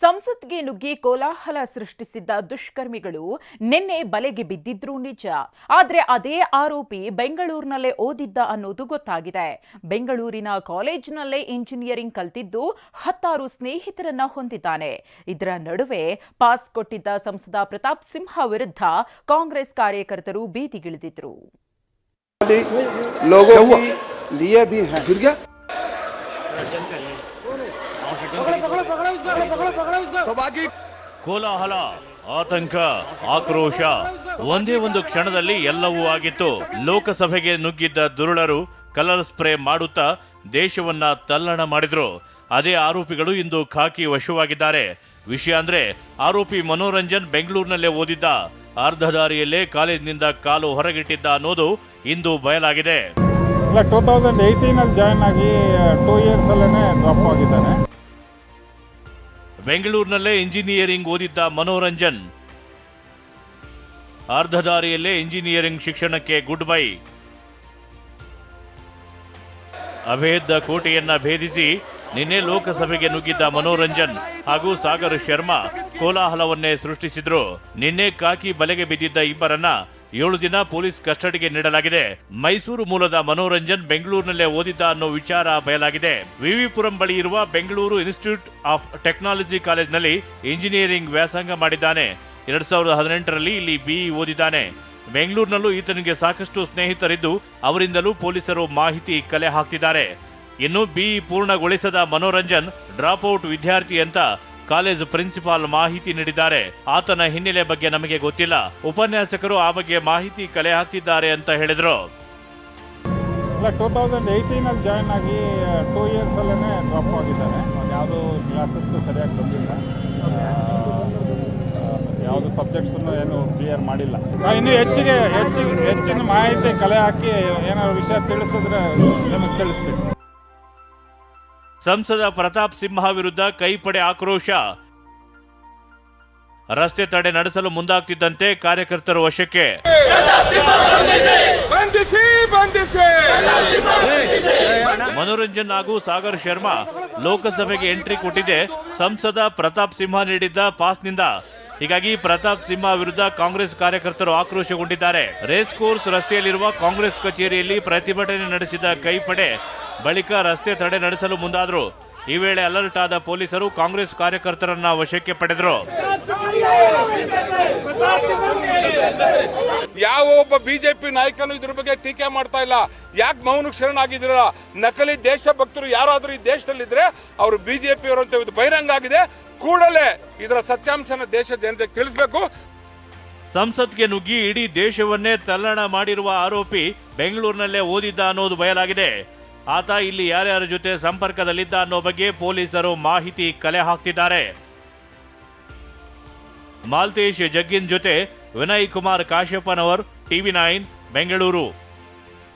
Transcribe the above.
ಸಂಸತ್ಗೆ ನುಗ್ಗಿ ಕೋಲಾಹಲ ಸೃಷ್ಟಿಸಿದ್ದ ದುಷ್ಕರ್ಮಿಗಳು ನಿನ್ನೆ ಬಲೆಗೆ ಬಿದ್ದಿದ್ರು ನಿಜ. ಆದರೆ ಅದೇ ಆರೋಪಿ ಬೆಂಗಳೂರಿನಲ್ಲೇ ಓದಿದ್ದ ಅನ್ನೋದು ಗೊತ್ತಾಗಿದೆ. ಬೆಂಗಳೂರಿನ ಕಾಲೇಜಿನಲ್ಲೇ ಇಂಜಿನಿಯರಿಂಗ್ ಕಲ್ತಿದ್ದು ಹತ್ತಾರು ಸ್ನೇಹಿತರನ್ನ ಹೊಂದಿದ್ದಾನೆ. ಇದರ ನಡುವೆ ಪಾಸ್ ಕೊಟ್ಟಿದ್ದ ಸಂಸದ ಪ್ರತಾಪ್ ಸಿಂಹ ವಿರುದ್ಧ ಕಾಂಗ್ರೆಸ್ ಕಾರ್ಯಕರ್ತರು ಬೀದಿಗಿಳಿದಿದ್ರು. ಕೋಲಾಹಲ, ಆತಂಕ, ಆಕ್ರೋಶ ಒಂದೇ ಒಂದು ಕ್ಷಣದಲ್ಲಿ ಎಲ್ಲವೂ ಆಗಿತ್ತು. ಲೋಕಸಭೆಗೆ ನುಗ್ಗಿದ್ದ ದುರುಳರು ಕಲರ್ ಸ್ಪ್ರೇ ಮಾಡುತ್ತಾ ದೇಶವನ್ನ ತಲ್ಲಣ ಮಾಡಿದ್ರು. ಅದೇ ಆರೋಪಿಗಳು ಇಂದು ಖಾಕಿ ವಶವಾಗಿದ್ದಾರೆ. ವಿಷಯ ಅಂದ್ರೆ, ಆರೋಪಿ ಮನೋರಂಜನ್ ಬೆಂಗಳೂರಿನಲ್ಲೇ ಓದಿದ್ದ. ಅರ್ಧದಾರಿಯಲ್ಲೇ ಕಾಲೇಜಿನಿಂದ ಕಾಲು ಹೊರಗಿಟ್ಟಿದ್ದ ಅನ್ನೋದು ಇಂದು ಬಯಲಾಗಿದೆ. ಇಲ್ಲ ಟೂ ತೌಸಂಡ್ ಏಯ್ಟೀನಲ್ಲಿ ಜಾಯ್ನ್ ಆಗಿ ಟೂ ಇಯರ್ಸಲ್ಲೇ ಡ್ರಾಪ್ ಆಗಿದ್ದಾನೆ. ಬೆಂಗಳೂರಿನಲ್ಲೇ ಇಂಜಿನಿಯರಿಂಗ್ ಓದಿದ್ದ ಮನೋರಂಜನ್. ಅರ್ಧದಾರಿಯಲ್ಲೇ ಇಂಜಿನಿಯರಿಂಗ್ ಶಿಕ್ಷಣಕ್ಕೆ ಗುಡ್ ಬೈ ಅಭೇದ ಕೋಟೆಯನ್ನ ಭೇದಿಸಿ ನಿನ್ನೆ ಲೋಕಸಭೆಗೆ ನುಗ್ಗಿದ್ದ ಮನೋರಂಜನ್ ಹಾಗೂ ಸಾಗರ್ ಶರ್ಮಾ ಕೋಲಾಹಲವನ್ನೇ ಸೃಷ್ಟಿಸಿದ್ರು. ನಿನ್ನೆ ಕಾಕಿ ಬಲೆಗೆ ಬಿದ್ದಿದ್ದ ಇಬ್ಬರನ್ನ ಏಳು ದಿನ ಪೊಲೀಸ್ ಕಸ್ಟಡಿಗೆ ನೀಡಲಾಗಿದೆ. ಮೈಸೂರು ಮೂಲದ ಮನೋರಂಜನ್ ಬೆಂಗಳೂರಿನಲ್ಲೇ ಓದಿದ್ದ ಅನ್ನೋ ವಿಚಾರ ಬಯಲಾಗಿದೆ. ವಿವಿಪುರಂ ಬಳಿ ಇರುವ ಬೆಂಗಳೂರು ಇನ್ಸ್ಟಿಟ್ಯೂಟ್ ಆಫ್ ಟೆಕ್ನಾಲಜಿ ಕಾಲೇಜಿನಲ್ಲಿ ಇಂಜಿನಿಯರಿಂಗ್ ವ್ಯಾಸಂಗ ಮಾಡಿದ್ದಾನೆ. ಎರಡ್ ಸಾವಿರದ ಹದಿನೆಂಟರಲ್ಲಿ ಇಲ್ಲಿ ಬಿಇ ಓದಿದ್ದಾನೆ. ಬೆಂಗಳೂರಿನಲ್ಲೂ ಈತನಿಗೆ ಸಾಕಷ್ಟು ಸ್ನೇಹಿತರಿದ್ದು ಅವರಿಂದಲೂ ಪೊಲೀಸರು ಮಾಹಿತಿ ಕಲೆ ಹಾಕ್ತಿದ್ದಾರೆ. ಇನ್ನು ಬಿಇ ಪೂರ್ಣಗೊಳಿಸದ ಮನೋರಂಜನ್ ಡ್ರಾಪ್ ಔಟ್ ವಿದ್ಯಾರ್ಥಿ ಅಂತ ಕಾಲೇಜು ಪ್ರಿನ್ಸಿಪಾಲ್ ಮಾಹಿತಿ ನೀಡಿದ್ದಾರೆ. ಆತನ ಹಿನ್ನೆಲೆ ಬಗ್ಗೆ ನಮಗೆ ಗೊತ್ತಿಲ್ಲ. ಉಪನ್ಯಾಸಕರು ಆ ಬಗ್ಗೆ ಮಾಹಿತಿ ಕಲೆ ಹಾಕ್ತಿದ್ದಾರೆ ಅಂತ ಹೇಳಿದರು. ಟೂ ತೌಸಂಡ್ ಏಯ್ಟೀನಲ್ಲಿ ಜಾಯ್ನ್ ಆಗಿ ಟೂ ಇಯರ್ಸಲ್ಲೇ ಡ್ರಾಪ್ ಆಗಿದ್ದಾನೆ ಯಾವುದೂ ಕ್ಲಾಸಸ್ಸು ಸರಿಯಾಗಿ ಬಂದಿಲ್ಲ. ಯಾವುದು ಸಬ್ಜೆಕ್ಟ್ಸನ್ನು ಏನು ಕ್ಲಿಯರ್ ಮಾಡಿಲ್ಲ. ಇನ್ನು ಹೆಚ್ಚಿಗೆ ಹೆಚ್ಚಿಗೆ, ಹೆಚ್ಚಿನ ಮಾಹಿತಿ ಕಲೆ ಹಾಕಿ ಏನಾದ್ರು ವಿಷಯ ತಿಳಿಸಿದ್ರೆ ನಿಮಗೆ ತಿಳಿಸ್ತೀವಿ ಸಂಸದ ಪ್ರತಾಪ್ ಸಿಂಹ ವಿರುದ್ಧ ಕೈಪಡೆ ಆಕ್ರೋಶ. ರಸ್ತೆ ತಡೆ ನಡೆಸಲು ಮುಂದಾಗ್ತಿದ್ದಂತೆ ಕಾರ್ಯಕರ್ತರು ವಶಕ್ಕೆ. ಮನೋರಂಜನ್ ಹಾಗೂ ಸಾಗರ್ ಶರ್ಮಾ ಲೋಕಸಭೆಗೆ ಎಂಟ್ರಿ ಕೊಟ್ಟಿದೆ. ಸಂಸದ ಪ್ರತಾಪ್ ಸಿಂಹ ನೀಡಿದ್ದ ಪಾಸ್ನಿಂದ. ಹೀಗಾಗಿ ಪ್ರತಾಪ್ ಸಿಂಹ ವಿರುದ್ಧ ಕಾಂಗ್ರೆಸ್ ಕಾರ್ಯಕರ್ತರು ಆಕ್ರೋಶಗೊಂಡಿದ್ದಾರೆ. ರೇಸ್ ಕೋರ್ಸ್ ರಸ್ತೆಯಲ್ಲಿರುವ ಕಾಂಗ್ರೆಸ್ ಕಚೇರಿಯಲ್ಲಿ ಪ್ರತಿಭಟನೆ ನಡೆಸಿದ ಕೈಪಡೆ ಬಳಿಕ ರಸ್ತೆ ತಡೆ ನಡೆಸಲು ಮುಂದಾದರು. ಈ ವೇಳೆ ಅಲರ್ಟ್ ಆದ ಪೊಲೀಸರು ಕಾಂಗ್ರೆಸ್ ಕಾರ್ಯಕರ್ತರನ್ನ ವಶಕ್ಕೆ ಪಡೆದರು. ಯಾವ ಒಬ್ಬ ಬಿಜೆಪಿ ನಾಯಕನು ಇದ್ರ ಬಗ್ಗೆ ಟೀಕೆ ಮಾಡ್ತಾ ಇಲ್ಲ. ಯಾಕೆ ಮೌನಕ್ಕೆ ಶರಣಾಗಿದ್ದೀರ ನಕಲಿ ದೇಶಭಕ್ತರು ಯಾರಾದರೂ ಈ ದೇಶದಲ್ಲಿದ್ರೆ ಅವರು ಬಿಜೆಪಿ ಅವರು ಅಂತ ಇದು ಬಹಿರಂಗ ಆಗಿದೆ. ಕೂಡಲೇ ಇದರ ಸತ್ಯಾಂಶನ ದೇಶ ಜನತೆ ತಿಳಿಸ್ಬೇಕು. ಸಂಸತ್ಗೆ ನುಗ್ಗಿ ಇಡೀ ದೇಶವನ್ನೇ ತಲ್ಲಣ ಮಾಡಿರುವ ಆರೋಪಿ ಬೆಂಗಳೂರಿನಲ್ಲೇ ಓದಿದ್ದ ಅನ್ನೋದು ಬಯಲಾಗಿದೆ. ಆತ ಇಲ್ಲಿ ಯಾರ್ಯಾರ ಜೊತೆ ಸಂಪರ್ಕದಲ್ಲಿದ್ದ ಅನ್ನೋ ಬಗ್ಗೆ ಪೊಲೀಸರು ಮಾಹಿತಿ ಕಲೆ ಹಾಕ್ತಿದ್ದಾರೆ. ಮಾಲ್ತೇಶ್ ಜಗ್ಗಿನ್ ಜೊತೆ ವಿನಯ್ ಕುಮಾರ್ ಕಾಶ್ಯಪ್ಪನವರ್ ಟಿವಿ ನೈನ್, ಬೆಂಗಳೂರು.